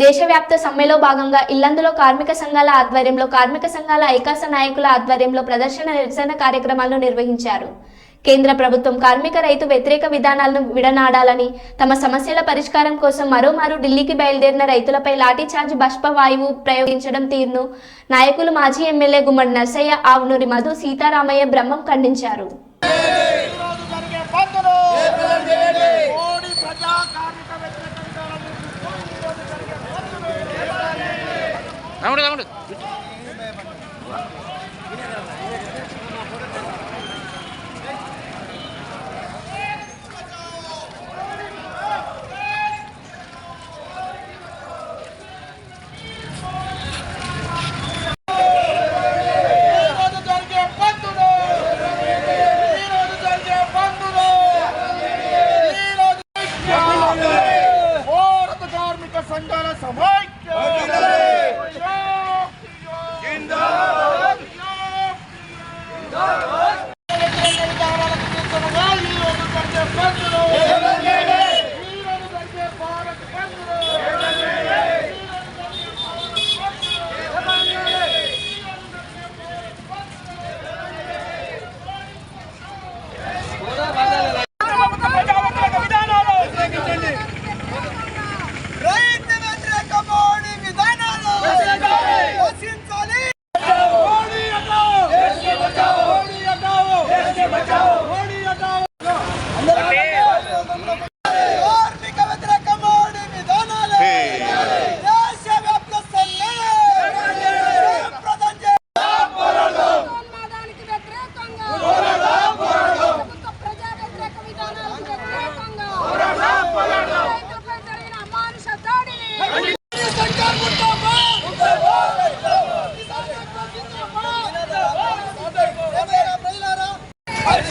దేశవ్యాప్త సమ్మెలో భాగంగా ఇల్లందులో కార్మిక సంఘాల ఆధ్వర్యంలో కార్మిక సంఘాల ఐకాస నాయకుల ఆధ్వర్యంలో ప్రదర్శన నిరసన కార్యక్రమాలను నిర్వహించారు. కేంద్ర ప్రభుత్వం కార్మిక రైతు వ్యతిరేక విధానాలను విడనాడాలని తమ సమస్యల పరిష్కారం కోసం మరోమారు ఢిల్లీకి బయలుదేరిన రైతులపై లాఠీచార్జ్ బాష్పవాయువు ప్రయోగించడం తీరును నాయకులు మాజీ ఎమ్మెల్యే గుమ్మడి నర్సయ్య ఆవునూరి మధు సీతారామయ్య బ్రహ్మం ఖండించారు.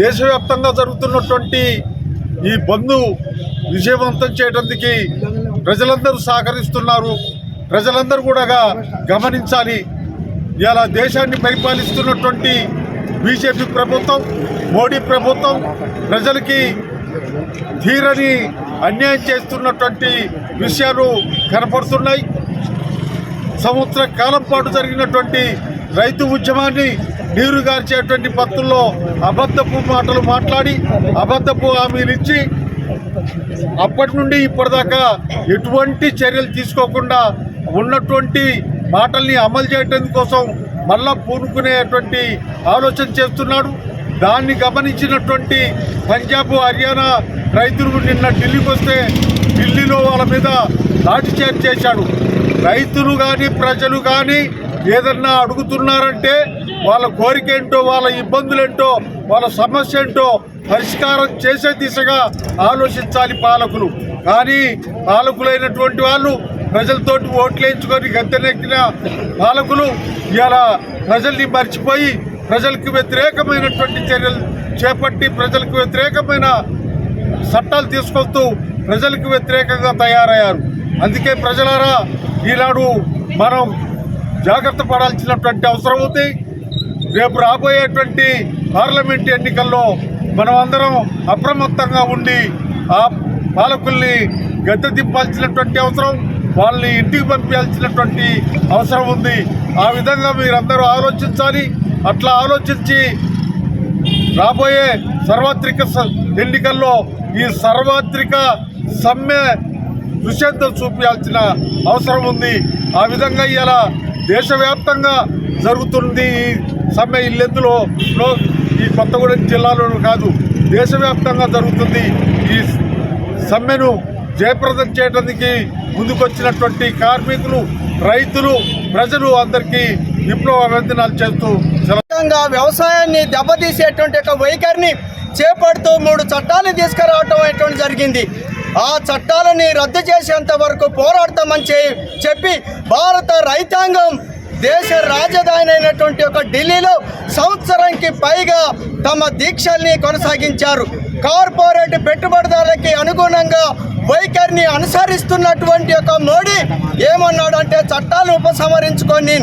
దేశవ్యాప్తంగా జరుగుతున్నటువంటి ఈ బంధు విజయవంతం చేయడానికి ప్రజలందరూ సహకరిస్తున్నారు. ప్రజలందరూ కూడా గమనించాలి. ఇలా దేశాన్ని పరిపాలిస్తున్నటువంటి బీజేపీ ప్రభుత్వం మోడీ ప్రభుత్వం ప్రజలకి తీరని అన్యాయం చేస్తున్నటువంటి విషయాలు కనపడుతున్నాయి. సంవత్సర కాలం పాటు జరిగినటువంటి రైతు ఉద్యమాన్ని నీరు గార్చేటువంటి పత్తుల్లో అబద్ధపు మాటలు మాట్లాడి అబద్ధపు హామీలు ఇచ్చి అప్పటి నుండి ఇప్పటిదాకా ఎటువంటి చర్యలు తీసుకోకుండా ఉన్నటువంటి మాటల్ని అమలు చేయడం కోసం మళ్ళా పూనుకునేటువంటి ఆలోచన చేస్తున్నాడు. దాన్ని గమనించినటువంటి పంజాబ్ హర్యానా రైతులు నిన్న ఢిల్లీకి వస్తే ఢిల్లీలో వాళ్ళ మీద లాఠీచార్జ్ చేశాడు రైతులు కానీ ప్రజలు కానీ ఏదన్నా అడుగుతున్నారంటే వాళ్ళ కోరిక ఏంటో వాళ్ళ ఇబ్బందులేంటో వాళ్ళ సమస్య ఏంటో పరిష్కారం చేసే దిశగా ఆలోచించాలి పాలకులు. కానీ పాలకులైనటువంటి వాళ్ళు ప్రజలతోటి ఓట్లేయించుకొని గద్దెనెక్కిన పాలకులు ఇలా ప్రజల్ని మర్చిపోయి ప్రజలకు వ్యతిరేకమైనటువంటి చర్యలు చేపట్టి ప్రజలకు వ్యతిరేకమైన చట్టాలు తీసుకొస్తూ ప్రజలకు వ్యతిరేకంగా తయారయ్యారు. అందుకే ప్రజలారా ఈనాడు మనం జాగ్రత్త పడాల్సినటువంటి అవసరం ఉంది. రేపు రాబోయేటువంటి పార్లమెంట్ ఎన్నికల్లో మనం అందరం అప్రమత్తంగా ఉండి ఆ పాలకుల్ని గద్దె దింపాల్సినటువంటి అవసరం వాళ్ళని ఇంటికి పంపించాల్సినటువంటి అవసరం ఉంది. ఆ విధంగా మీరందరూ ఆలోచించాలి. అట్లా ఆలోచించి రాబోయే సార్వత్రిక ఎన్నికల్లో ఈ సార్వత్రిక సమ్మె దృశ్యంతో చూపించాల్సిన అవసరం ఉంది. ఆ విధంగా ఇలా దేశవ్యాప్తంగా జరుగుతుంది ఈ సమ్మె ఇల్లెందులో? ఈ కొత్తగూడెం జిల్లాలో కాదు. దేశవ్యాప్తంగా జరుగుతుంది ఈ సమ్మెను జయప్రదం చేయడానికి ముందుకొచ్చినటువంటి కార్మికులు రైతులు ప్రజలు అందరికీ విప్లవ అభినందనాలు చేస్తూ వ్యవసాయాన్ని దెబ్బతీసేటువంటి ఒక వైఖరిని చేపడుతూ మూడు చట్టాలు తీసుకురావటం అనేటువంటి జరిగింది. ఆ చట్టాలని రద్దు చేసేంత వరకు పోరాడతామని చెప్పి భారత రైతాంగం దేశ రాజధాని అయినటువంటి ఒక ఢిల్లీలో సంవత్సరంకి పైగా తమ దీక్షల్ని కొనసాగించారు. కార్పొరేట్ పెట్టుబడిదారులకి అనుగుణంగా వైఖరిని అనుసరిస్తున్నటువంటి ఒక మోడీ ఏమన్నాడంటే చట్టాలను ఉపసంహరించుకొని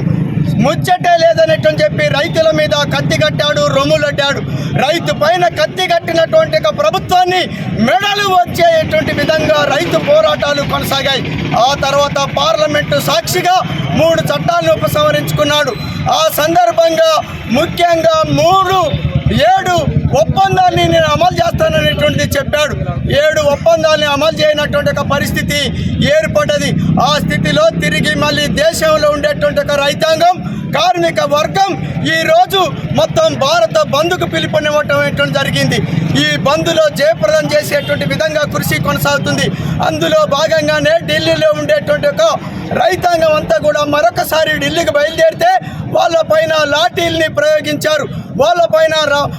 ముచ్చటే లేదనట్టు చెప్పి రైతుల మీద కత్తి కట్టాడు రొమ్ములడ్డాడు రైతు పైన కత్తి కట్టినటువంటి ప్రభుత్వాన్ని మెడలు వచ్చేటువంటి విధంగా రైతు పోరాటాలు కొనసాగాయి. ఆ తర్వాత పార్లమెంటు సాక్షిగా మూడు చట్టాలను ఉపసంహరించుకున్నాడు. ఆ సందర్భంగా ముఖ్యంగా మూడు ఏడు ఒప్పందాన్ని నేను అమలు చేస్తాననేటువంటిది చెప్పాడు. ఏడు ఒప్పందాన్ని అమలు చేయనటువంటి ఒక పరిస్థితి ఏర్పడ్డది. ఆ స్థితిలో తిరిగి మళ్ళీ దేశంలో ఉండేటువంటి ఒక రైతాంగం కార్మిక వర్గం ఈ రోజు మొత్తం భారత బంద్కు పిలుపునివ్వటం జరిగింది. ఈ బంద్లో జయప్రదం చేసేటువంటి విధంగా కృషి కొనసాగుతుంది. అందులో భాగంగానే ఢిల్లీలో ఉండేటువంటి ఒక రైతాంగం అంతా కూడా మరొకసారి ఢిల్లీకి బయలుదేరితే వాళ్ళ పైన లాఠీల్ని ప్రయోగించారు. వాళ్ళ పైన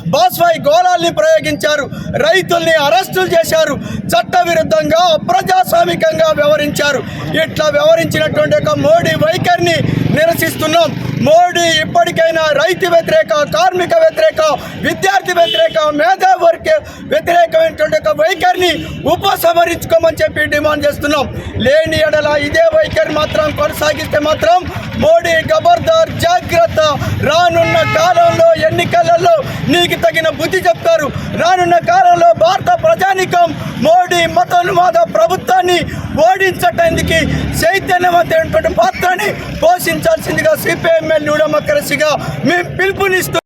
బాస్వాయి గోళాల్ని ప్రయోగించారు. రైతుల్ని అరెస్టులు చేశారు. చట్టవిరుద్ధంగా అప్రజాస్వామికంగా వ్యవహరించారు. ఇట్లా వ్యవహరించినటువంటి ఒక మోడీ వైఖరిని నిరసిస్తున్నాం. మోడీ ఇప్పటికైనా రైతు వ్యతిరేక కార్మిక వ్యతిరేక విద్యార్థి వ్యతిరేక మేధావర్గ వ్యతిరేకమైనటువంటి ఒక వైఖరిని ఉపసంహరించుకోమని చెప్పి డిమాండ్ చేస్తున్నాం. లేని ఎడల ఇదే వైఖరి మాత్రం కొనసాగిస్తే మాత్రం మోడీ గబర్దార్ జాగ్రత్త. రానున్న కాలంలో ఎన్నికలలో నీకు తగిన బుద్ధి చెప్తారు. రానున్న కాలంలో భారత ప్రజానికం మోడీ మతోన్మాద ప్రభుత్వాన్ని ఓడించటానికి చైతన్యవంతమైనటువంటి పాత్రని పోషించాల్సిందిగా సిపిఎంఎల్ న్యూడమక్రసిగా మేము పిలుపునిస్తూ